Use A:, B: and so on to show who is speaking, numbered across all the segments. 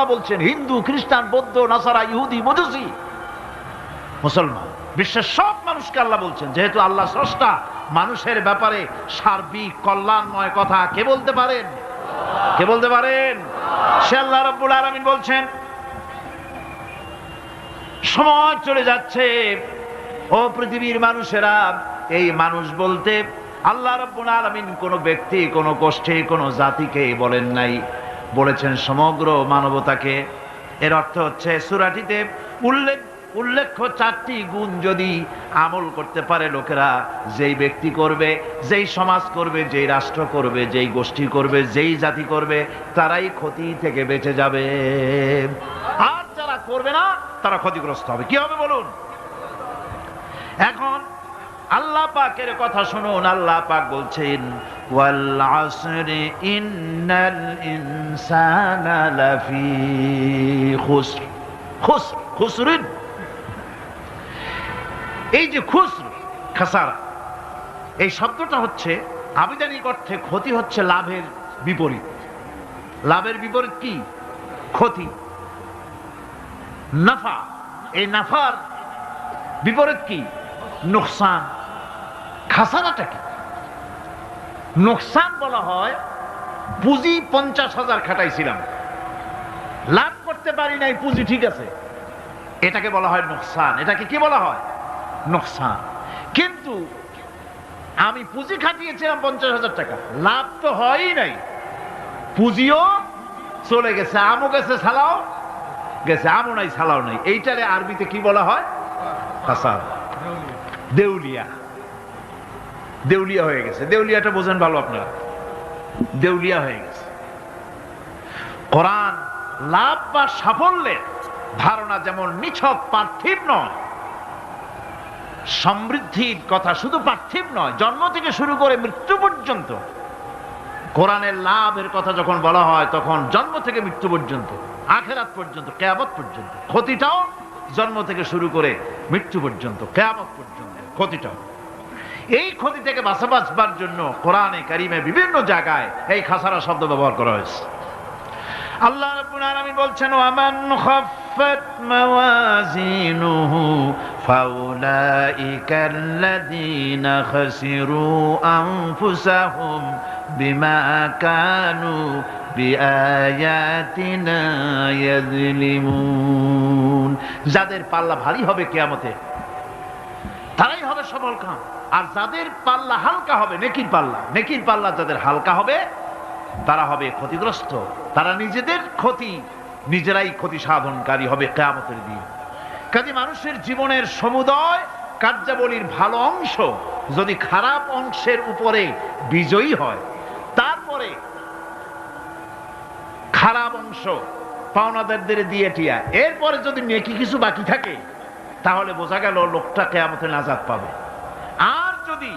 A: আল্লাহ বলছেন, হিন্দু, খ্রিস্টান, বৌদ্ধ, নাসারা, ইহুদি, মজুসি, মুসলমান, বিশ্বের সব মানুষকে আল্লাহ বলছেন, যেহেতু আল্লাহ স্রষ্টা, মানুষের ব্যাপারে সার্বিক কল্যাণময় কথা কে বলতে পারেন? কে বলতে পারেন? সে আল্লাহ রব্বুল আলমিন বলছেন, সময় চলে যাচ্ছে, ও পৃথিবীর মানুষেরা, এই মানুষ বলতে আল্লাহ রব্বুল আলমিন কোনো ব্যক্তি, কোনো গোষ্ঠী, কোনো জাতিকে বলেন নাই। বলেছেন সমগ্র মানবতাকে। এর অর্থ হচ্ছে, সুরাটিতে উল্লেখ উল্লেখ্য চারটি গুণ যদি আমল করতে পারে লোকেরা, যেই ব্যক্তি করবে, যেই সমাজ করবে, যেই রাষ্ট্র করবে, যেই গোষ্ঠী করবে, যেই জাতি করবে, তারাই ক্ষতি থেকে বেঁচে যাবে। আর যারা করবে না, তারা ক্ষতিগ্রস্ত হবে। কি হবে বলুন? এখন আল্লাহ পাকের কথা শুনুন, আল্লাহ পাক বলছেন আসরি ইন্নাল ইনসানা লাফি খুসর খুসর খুসরিন এই যে খুসর, খাসারা, এই শব্দটা হচ্ছে আবিধানিক অর্থে ক্ষতি হচ্ছে লাভের বিপরীত। লাভের বিপরীত কি? ক্ষতি। নাফা, এই নাফার বিপরীত কি? নোকসান। খাসারাটা কি? নোকসান বলা হয়, পুঁজি পঞ্চাশ হাজার খাটাইছিলাম। লাভ করতে পারি নাই, পুঁজি ঠিক আছে। এটাকে বলা হয় নোকসান। এটাকে কি বলা হয়? নোকসান। কিন্তু আমি পুঁজি খাটিয়েছিলাম পঞ্চাশ হাজার টাকা। লাভ তো হয়ই নাই। পুঁজিও চলে গেছে, আমও গেছে সালাও গেছে, আমও নাই সালাও নাই। এইটারে আরবিতে কি বলা হয়? দেউলিয়া। দেউলিয়া হয়ে গেছে। দেউলিয়াটা বোঝেন ভালো আপনারা। দেউলিয়া হয়ে গেছে। কোরআন লাভ বা সাফল্যের ধারণা যেমন নিছক, পার্থিব নয়, সমৃদ্ধির কথা শুধু পার্থিব নয়, জন্ম থেকে শুরু করে মৃত্যু পর্যন্ত, কোরআনের লাভের কথা যখন বলা হয়, তখন জন্ম থেকে মৃত্যু পর্যন্ত, আখেরাত পর্যন্ত কেয়াবত পর্যন্ত, ক্ষতিটাও জন্ম থেকে শুরু করে মৃত্যু পর্যন্ত, কেয়ামত পর্যন্ত, ক্ষতিটাও। এই ক্ষতি থেকে বাঁচা বাঁচবার জন্য কোরআনে কারিমে বিভিন্ন জায়গায় এই খাসারা শব্দ ব্যবহার করা হয়েছে। আল্লাহ আলামিন বলছেন আনফুসাহুম বিমা কানু যাদের পাল্লা ভারী হবে কিয়ামতে, তারাই হবে সবল কাম আর যাদের পাল্লা হালকা হবে, নেকির পাল্লা। নেকির পাল্লা যাদের হালকা হবে, তারা হবে ক্ষতিগ্রস্ত। তারা নিজেদের ক্ষতি, নিজেরাই ক্ষতি সাধনকারী হবে কেয়ামতের দিন। কাজে মানুষের জীবনের সমুদয় কার্যাবলীর ভালো অংশ যদি খারাপ অংশের উপরে বিজয়ী হয়, তারপরে খারাপ অংশ পাওনাদারদের দিয়ে টিয়া। এরপরে যদি নেকি কিছু বাকি থাকে, তাহলে বোঝা গেল লোকটা কেয়ামতে নাজাদ পাবে। আর যদি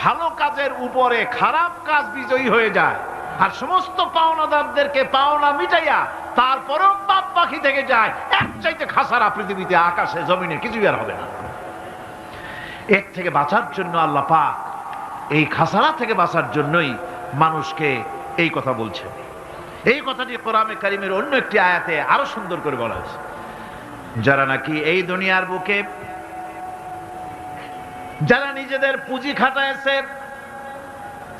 A: ভালো কাজের উপরে খারাপ কাজ বিজয়ী হয়ে যায়, আর সমস্ত পাওনাদারদেরকে পাওনা মিটাইয়া তারপরেও পাপ পাখি থেকে যায় এক চাইতে খাসারা পৃথিবীতে আকাশে, জমিনে কিছুই আর হবে না। এর থেকে বাঁচার জন্য আল্লাহ পাক এই খাসারা থেকে বাঁচার জন্যই মানুষকে এই কথা বলছে এই কথাটি কোরআনে কারিমের অন্য একটি আয়াতে আরও সুন্দর করে বলা হয়েছে। যারা নাকি এই দুনিয়ার বুকে যারা নিজেদের পুঁজি খাটাইছে,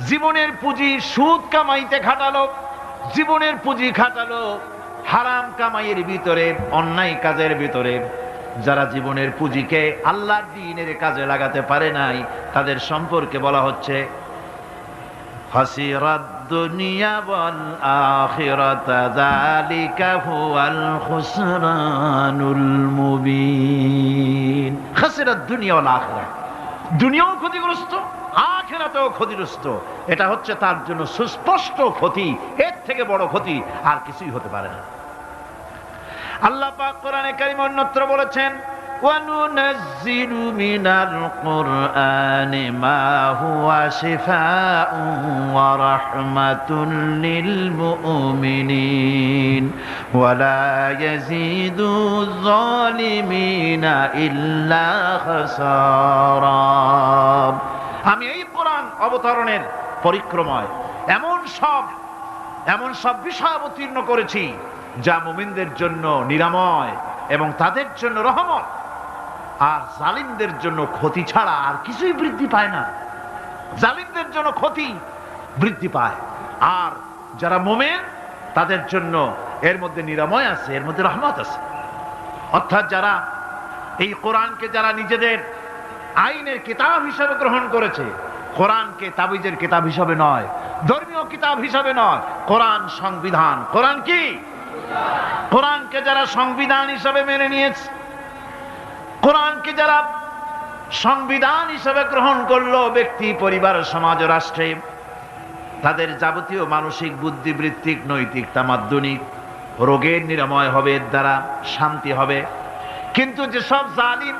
A: জীবনের পুঁজি সুদ কামাইতে খাটালো, জীবনের পুঁজি খাটালো হারাম কামাইয়ের ভিতরে, অন্যায় কাজের ভিতরে। যারা জীবনের পুঁজিকে আল্লাহর দিনের কাজে লাগাতে পারে নাই, তাদের সম্পর্কে বলা হচ্ছে দুনিয়া দুনিয়াও ক্ষতিগ্রস্ত, আখেরাতেও ক্ষতিগ্রস্ত। এটা হচ্ছে তার জন্য সুস্পষ্ট ক্ষতি, এর থেকে বড় ক্ষতি আর কিছুই হতে পারে না। আল্লাহ পাক কোরআনে কারিম অন্যত্র বলেছেন وننزل من القرآن ما هو شفاء ورحمة للمؤمنين ولا يزيد الظالمين إلا خسارا আমি এই কোরআন অবতরণের পরিক্রমায় এমন সব এমন সব বিষয় অবতীর্ণ করেছি যা মুমিনদের জন্য নিরাময় এবং তাদের জন্য রহমত আর জালিমদের জন্য ক্ষতি ছাড়া আর কিছুই বৃদ্ধি পায় না। জালিমদের জন্য ক্ষতি বৃদ্ধি পায়। আর যারা মোমেন, তাদের জন্য এর মধ্যে নিরাময় আছে, এর মধ্যে রহমত আছে। অর্থাৎ যারা এই কোরআনকে যারা নিজেদের আইনের কিতাব হিসাবে গ্রহণ করেছে, কোরআনকে তাবিজের কিতাব হিসাবে নয়, ধর্মীয় কিতাব হিসাবে নয়, কোরআন সংবিধান। কোরআন কি? কোরআনকে যারা সংবিধান হিসাবে মেনে নিয়েছে কোরআনকে যারা সংবিধান হিসাবে গ্রহণ করল ব্যক্তি, পরিবার, সমাজ, রাষ্ট্রে, তাদের যাবতীয় মানসিক বুদ্ধিবৃত্তিক নৈতিক, তামাদ্দনিক রোগের নিরাময় হবে, এর দ্বারা শান্তি হবে। কিন্তু যেসব জালিম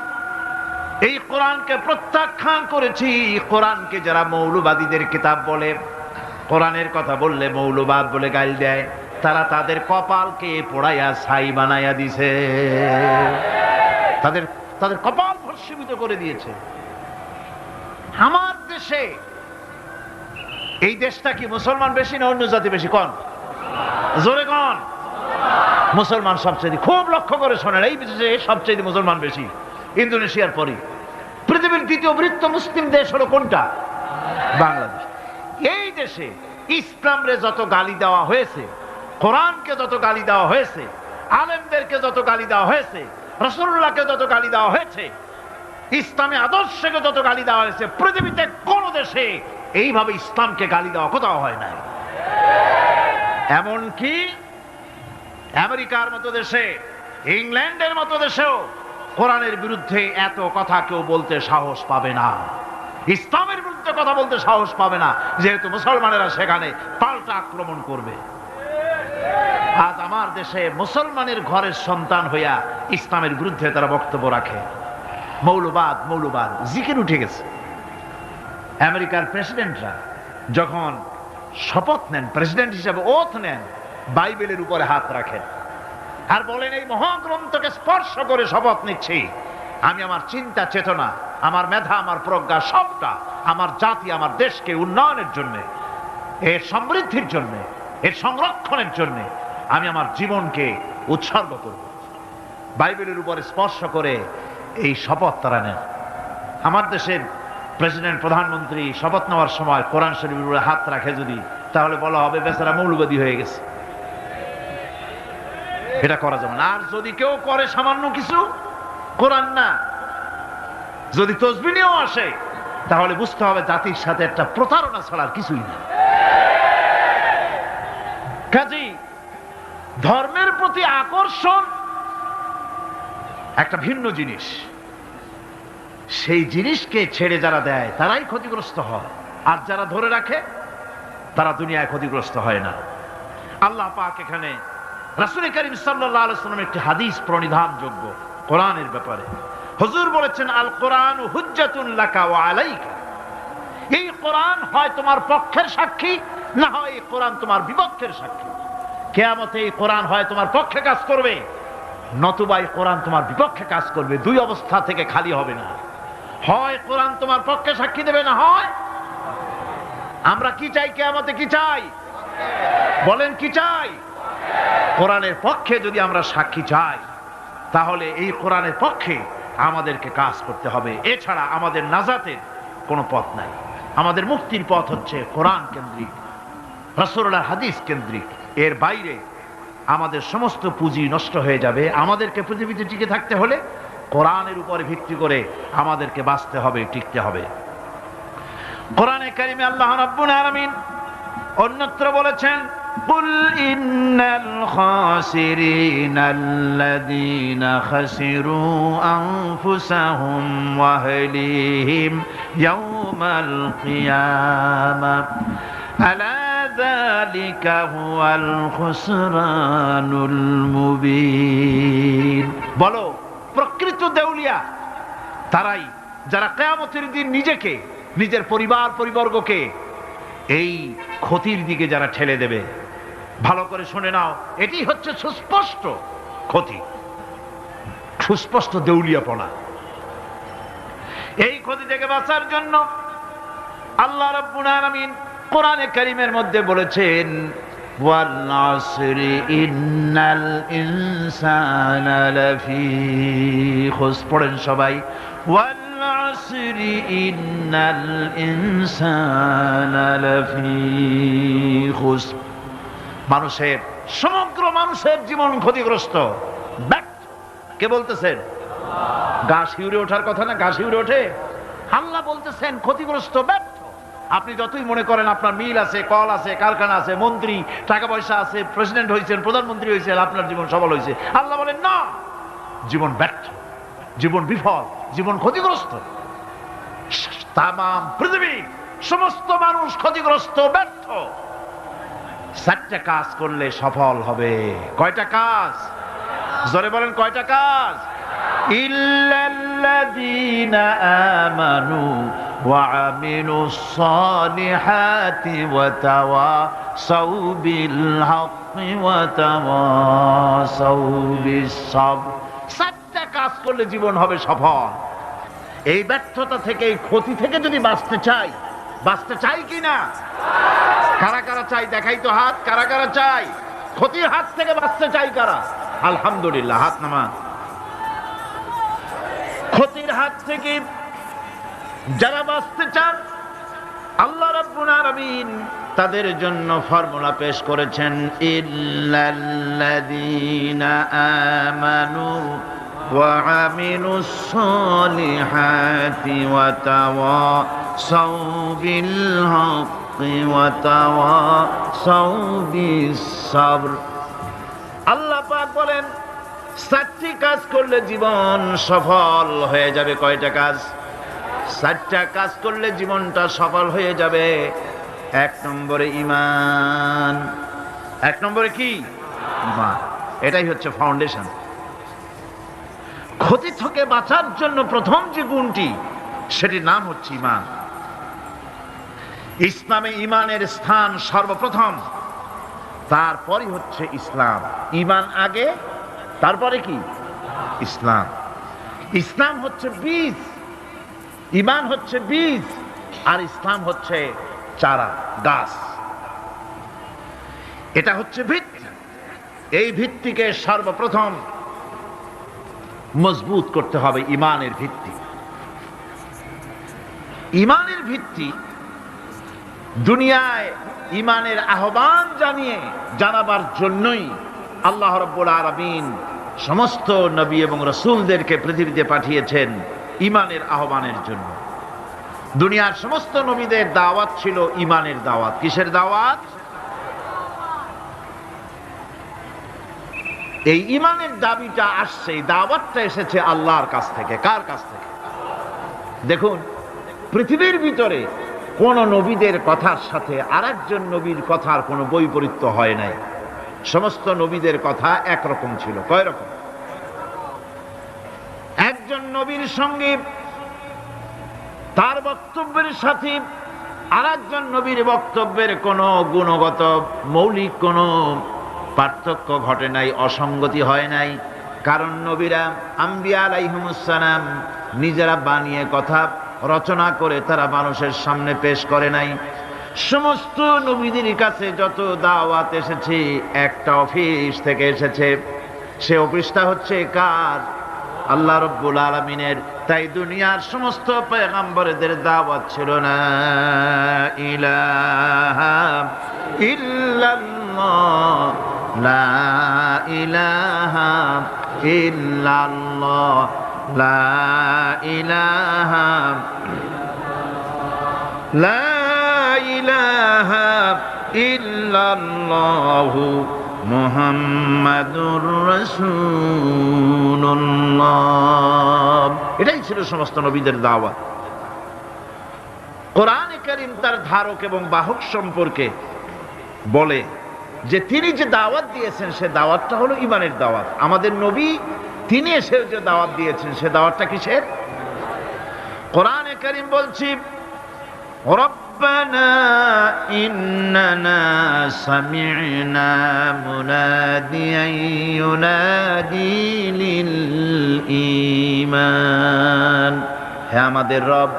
A: এই কোরআনকে প্রত্যাখ্যান করেছি, কোরআনকে যারা মৌলবাদীদের কিতাব বলে, কোরআনের কথা বললে মৌলবাদ বলে গাইল দেয়, তারা তাদের কপালকে পোড়াইয়া ছাই বানাইয়া দিছে। তাদের তাদের কপাল ভস্মীভূত করে দিয়েছে। আমার দেশে এই দেশটা কি মুসলমান বেশি না অন্য জাতি বেশি? কন? জোরে কন? মুসলমান সবচেয়ে খুব লক্ষ্য করে শোনেন, এই দেশে সবচেয়ে মুসলমান বেশি, ইন্দোনেশিয়ার পরে পৃথিবীর দ্বিতীয় বৃত্ত মুসলিম দেশ হলো কোনটা? বাংলাদেশ। এই দেশে ইসলামরে যত গালি দেওয়া হয়েছে, কোরআনকে যত গালি দেওয়া হয়েছে, আলেমদেরকে যত গালি দেওয়া হয়েছে রসুল্লাহকে যত গালি দেওয়া হয়েছে, ইসলামী আদর্শকে যত গালি দেওয়া হয়েছে, পৃথিবীতে কোন দেশে এইভাবে ইসলামকে গালি দেওয়া কোথাও হয় নাই। এমনকি আমেরিকার মতো দেশে, ইংল্যান্ডের মতো দেশেও কোরআনের বিরুদ্ধে এত কথা কেউ বলতে সাহস পাবে না। ইসলামের বিরুদ্ধে কথা বলতে সাহস পাবে না, যেহেতু মুসলমানেরা সেখানে পাল্টা আক্রমণ করবে। আজ আমার দেশে মুসলমানের ঘরের সন্তান হইয়া ইসলামের বিরুদ্ধে তারা বক্তব্য রাখে। মৌলবাদ মৌলবাদ, জিকের উঠে গেছে। আমেরিকার প্রেসিডেন্টরা যখন শপথ নেন, প্রেসিডেন্ট হিসাবে ওথ নেন, বাইবেলের উপরে হাত রাখেন। আর বলেন, এই মহাগ্রন্থকে স্পর্শ করে শপথ নিচ্ছি। আমি আমার চিন্তা, চেতনা, আমার মেধা, আমার প্রজ্ঞা সবটা আমার জাতি, আমার দেশকে উন্নয়নের জন্য, এর সমৃদ্ধির জন্য, এর সংরক্ষণের জন্য আমি আমার জীবনকে উৎসর্গ করব। বাইবেলের উপরে স্পর্শ করে এই শপথ তারা নেন। আমার দেশের প্রেসিডেন্ট, প্রধানমন্ত্রী শপথ নেওয়ার সময় কোরআন শরীফের উপরে হাত রাখে যদি, তাহলে বলা হবে বেচারা মৌলবাদী হয়ে গেছে। এটা করা যাবে না। আর যদি কেউ করে সামান্য কিছু, কোরআন না, যদি তসবিনিও আসে, তাহলে বুঝতে হবে জাতির সাথে একটা প্রতারণা ছাড়ার কিছুই না। কাজী ধর্মের প্রতি আকর্ষণ একটা ভিন্ন জিনিস। সেই জিনিসকে ছেড়ে যারা দেয়, তারাই ক্ষতিগ্রস্ত হয়। আর যারা ধরে রাখে, তারা দুনিয়ায় ক্ষতিগ্রস্ত হয় না। আল্লাহ পাক এখানে রাসুল করিম সাল্লাম একটি হাদিস প্রণিধান যোগ্য কোরআনের ব্যাপারে। হুজুর বলেছেন, আল কোরআন এই কোরআন হয় তোমার পক্ষের সাক্ষী, না হয় এই কোরআন তোমার বিপক্ষের সাক্ষী। কেয়ামতে এই কোরআন হয় তোমার পক্ষে কাজ করবে। নতুবা এই কোরআন তোমার বিপক্ষে কাজ করবে। দুই অবস্থা থেকে খালি হবে না। হয় কোরআন তোমার পক্ষে সাক্ষী দেবে না হয়। আমরা কি চাই? কেয়ামতে কি চাই? বলেন কি চাই? কোরআনের পক্ষে যদি আমরা সাক্ষী চাই, তাহলে এই কোরআনের পক্ষে আমাদেরকে কাজ করতে হবে। এছাড়া আমাদের নাজাতের কোনো পথ নাই। আমাদের মুক্তির পথ হচ্ছে কোরআন কেন্দ্রিক রসুল্লাহ হাদিস কেন্দ্রিক। এর বাইরে আমাদের সমস্ত পুঁজি নষ্ট হয়ে যাবে আমাদেরকে পৃথিবীতে টিকে থাকতে হলে কোরআনের উপরে ভিত্তি করে আমাদেরকে বাঁচতে হবে টিকতে হবে কোরআনে কারিমে আল্লাহ রাব্বুল আলামিন অন্যত্র বলেছেন قل إن الخاسرين الذين خسروا أنفسهم وأهليهم يوم القيامة ألا ذلك هو الخسران المبين বলো প্রকৃত দেউলিয়া তারাই যারা কেয়ামতের দিন নিজেকে নিজের পরিবার পরিবর্গকে এই ক্ষতির দিকে যারা ঠেলে দেবে ভালো করে শুনে নাও এটি হচ্ছে সুস্পষ্ট ক্ষতি সুস্পষ্ট দেউলিয়াপনা এই ক্ষতি থেকে বাঁচার জন্য আল্লাহ রাব্বুল আলামিন কোরআনে করিমের মধ্যে বলেছেন পড়েন সবাই। মানুষের সমগ্র মানুষের জীবন ক্ষতিগ্রস্ত। কে বলতেছেন? গা শিউরে ওঠার কথা না গা শিউরে ওঠে? হাল্লা বলতেছেন ক্ষতিগ্রস্ত ব্যাট আপনি যতই মনে করেন আপনার মিল আছে, কল আছে, কারখানা আছে, মন্ত্রী, টাকা পয়সা আছে প্রেসিডেন্ট হয়েছেন, প্রধানমন্ত্রী হয়েছেন, আপনার জীবন সফল হয়েছে। আল্লাহ বলেন, না, জীবন ব্যর্থ, জীবন বিফল, জীবন ক্ষতিগ্রস্ত। তাম পৃথিবী, সমস্ত মানুষ ক্ষতিগ্রস্ত, ব্যর্থ। চারটা কাজ করলে সফল হবে। কয়টা কাজ? জোরে বলেন, কয়টা কাজ? ইল্লাল্লাযীনা আমানু বিল হাক্কি ওয়া তাওয়াসাউ বিস সাবর চারটা কাজ করলে জীবন হবে সফল। এই ব্যর্থতা থেকে, এই ক্ষতি থেকে যদি বাঁচতে চাই বাঁচতে চাই কি না? কারা কারা চাই? দেখাই তো হাত। কারা কারা চাই? ক্ষতির হাত থেকে বাঁচতে চাই কারা? আলহামদুলিল্লাহ, হাত নামা। ক্ষতির হাত থেকে যারা বাঁচতে চান, আল্লাহ রাব্বুল তাদের জন্য ফর্মুলা পেশ করেছেন, ইল্লাল্লাযীনা আমানু ওয়া আল্লাহ বলেন চারটি কাজ করলে জীবন সফল হয়ে যাবে। কয়টা কাজ? চারটা কাজ করলে জীবনটা সফল হয়ে যাবে। এক নম্বরে ইমান এক নম্বরে কি? এটাই হচ্ছে ফাউন্ডেশন ক্ষতি থেকে বাঁচার জন্য প্রথম যে গুণটি, সেটির নাম হচ্ছে ইমান ইসলামে ইমানের স্থান সর্বপ্রথম, তারপরই হচ্ছে ইসলাম। ইমান আগে, তারপরে কি? ইসলাম। ইসলাম হচ্ছে বীজ। ইমান হচ্ছে বীজ, আর ইসলাম হচ্ছে চারা, গাছ। এটা হচ্ছে ভিত্তি এই ভিত্তিকে সর্বপ্রথম মজবুত করতে হবে ইমানের ভিত্তি। ইমানের ভিত্তি দুনিয়ায় ইমানের আহ্বান জানিয়ে জানাবার জন্যই আল্লাহ রব্বুল আলামিন সমস্ত নবী এবং রসুলদেরকে পৃথিবীতে পাঠিয়েছেন। ইমানের আহ্বানের জন্য। দুনিয়ার সমস্ত নবীদের দাওয়াত ছিল ইমানের দাওয়াত। কিসের দাওয়াত? এই ইমানের দাবিটা আসছে, এই দাওয়াতটা এসেছে আল্লাহর কাছ থেকে। কার কাছ থেকে? দেখুন, পৃথিবীর ভিতরে কোন নবীদের কথার সাথে আরেকজন নবীর কথার কোনো বৈপরীত্য হয় নাই। সমস্ত নবীদের কথা একরকম ছিল। কয় রকম একজন নবীর সঙ্গে, তার বক্তব্যের সাথে আর একজন নবীর বক্তব্যের কোনো গুণগত মৌলিক কোনো পার্থক্য ঘটে নাই, অসঙ্গতি হয় নাই। কারণ নবীরা আম্বিয়া আলাইহুমুসালাম নিজেরা বানিয়ে কথা রচনা করে তারা মানুষের সামনে পেশ করে নাই। সমস্ত নবীদের কাছে যত দাওয়াত এসেছে, একটা অফিস থেকে এসেছে। সে অফিসটা হচ্ছে কার? আল্লাহ রব্বুল আলমিনের, তাই দুনিয়ার সমস্ত পেগাম্বরদের দাওয়াত ছিল না ইলাহা ইল্লাল্লাহ, লা ইলাহা ইল্লাল্লাহ, লা ইলাহা লা ইলাহা ইল্লাল্লাহু মুহাম্মাদুর রাসূলুল্লাহ। এটাই ছিল সমস্ত নবীদের দাওয়াত কোরআনে কারীম তার ধারক এবং বাহক সম্পর্কে বলে যে তিনি যে দাওয়াত দিয়েছেন, সে দাওয়াতটা হলো ইমানের দাওয়াত। আমাদের নবী তিনি এসে যে দাওয়াত দিয়েছেন, সে দাওয়াতটা কিসের? কোরআনে কারীম বলছি ربنا إننا سمعنا مناديا ينادي للإيمان হে আমাদের রব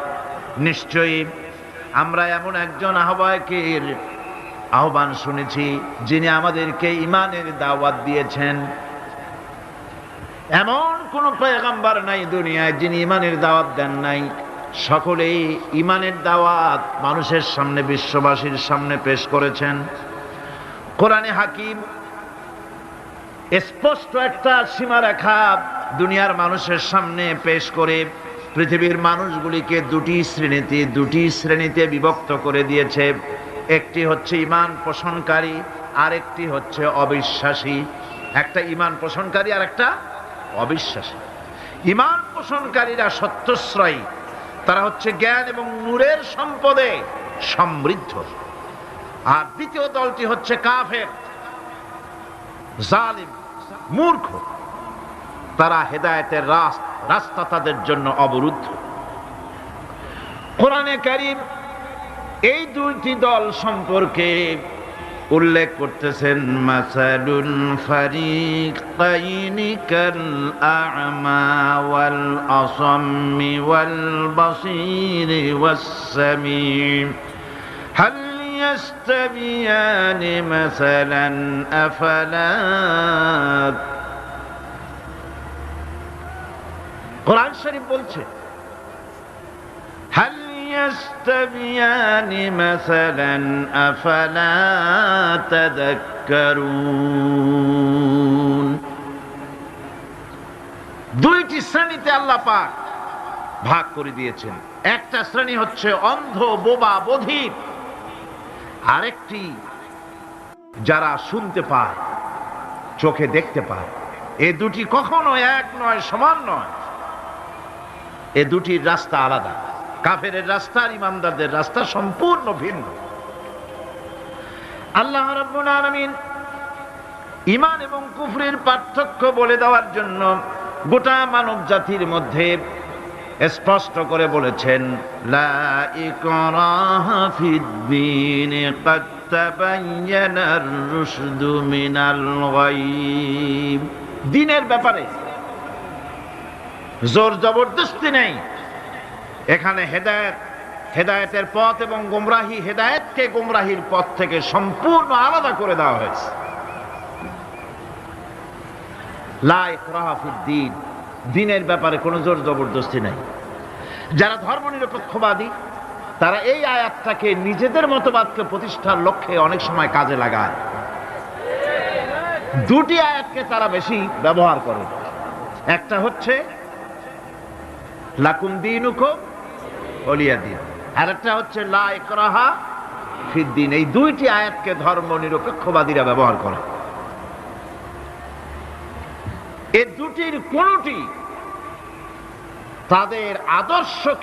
A: নিশ্চয়ই আমরা এমন একজন আহ্বায়কের আহ্বান শুনেছি যিনি আমাদেরকে ইমানের দাওয়াত দিয়েছেন এমন কোন পয়গাম্বার নাই দুনিয়ায় যিনি ইমানের দাওয়াত দেন নাই সকলেই ইমানের দাওয়াত মানুষের সামনে, বিশ্ববাসীর সামনে পেশ করেছেন। কোরআনে হাকিম স্পষ্ট একটা সীমারেখা দুনিয়ার মানুষের সামনে পেশ করে পৃথিবীর মানুষগুলিকে দুটি শ্রেণীতে দুটি শ্রেণীতে বিভক্ত করে দিয়েছে। একটি হচ্ছে ইমান পোষণকারী, আরেকটি হচ্ছে অবিশ্বাসী। একটা ইমান পোষণকারী আর একটা অবিশ্বাসী। ইমান পোষণকারীরা সত্যশ্রয়ী। তারা হচ্ছে জ্ঞান এবং নূরের সম্পদে সমৃদ্ধ। আর দ্বিতীয় দলটি হচ্ছে কাফের, জালিম, মূর্খ। তারা হেদায়েতের রাস- রাস্তা তাদের জন্য অবরুদ্ধ। কোরআনে কারিম এই দুইটি দল সম্পর্কে উল্লেখ করতেছেন, মাসালুল ফারিকাইনি কাল আ'মা ওয়াল আসাম্মি ওয়াল বাসীরি ওয়াস সামিম হাল ইয়াস্তাবিয়ান মাসালান আফালা কোরআন শরীফ বলছে هل يستويان مثلا أفلا تذكرون দুইটি শ্রেণীতে আল্লাহ পাক ভাগ করে দিয়েছেন একটা শ্রেণী হচ্ছে অন্ধ বোবা বধির আরেকটি যারা শুনতে পায় চোখে দেখতে পায় এ দুটি কখনো এক নয় সমান নয় এ দুটির রাস্তা আলাদা কাফের রাস্তা আর ইমানদারদের রাস্তা সম্পূর্ণ ভিন্ন। আল্লাহ রব্বুল ইমান এবং কুফরির পার্থক্য বলে দেওয়ার জন্য গোটা মানব জাতির মধ্যে স্পষ্ট করে বলেছেন দিনের ব্যাপারে জোর জবরদস্তি নেই। এখানে হেদায়েত, হেদায়েতের পথ এবং গোমরাহি হেদায়েতকে গোমরাহির পথ থেকে সম্পূর্ণ আলাদা করে দেওয়া হয়েছে। দিনের ব্যাপারে কোনো জোর জবরদস্তি নাই। যারা ধর্মনিরপেক্ষবাদী, তারা এই আয়াতটাকে নিজেদের মতবাদকে প্রতিষ্ঠার লক্ষ্যে অনেক সময় কাজে লাগায়। দুটি আয়াতকে তারা বেশি ব্যবহার করে। একটা হচ্ছে, লাকুম দিনুকো অলিয়া দিন আর একটা হচ্ছে, লা ইকরাহা ফিদ্দিন। এই দুইটি আয়াতকে ধর্ম নিরপেক্ষবাদীরা ব্যবহার করে। এ দুটির কোনটি তাদের আদর্শকে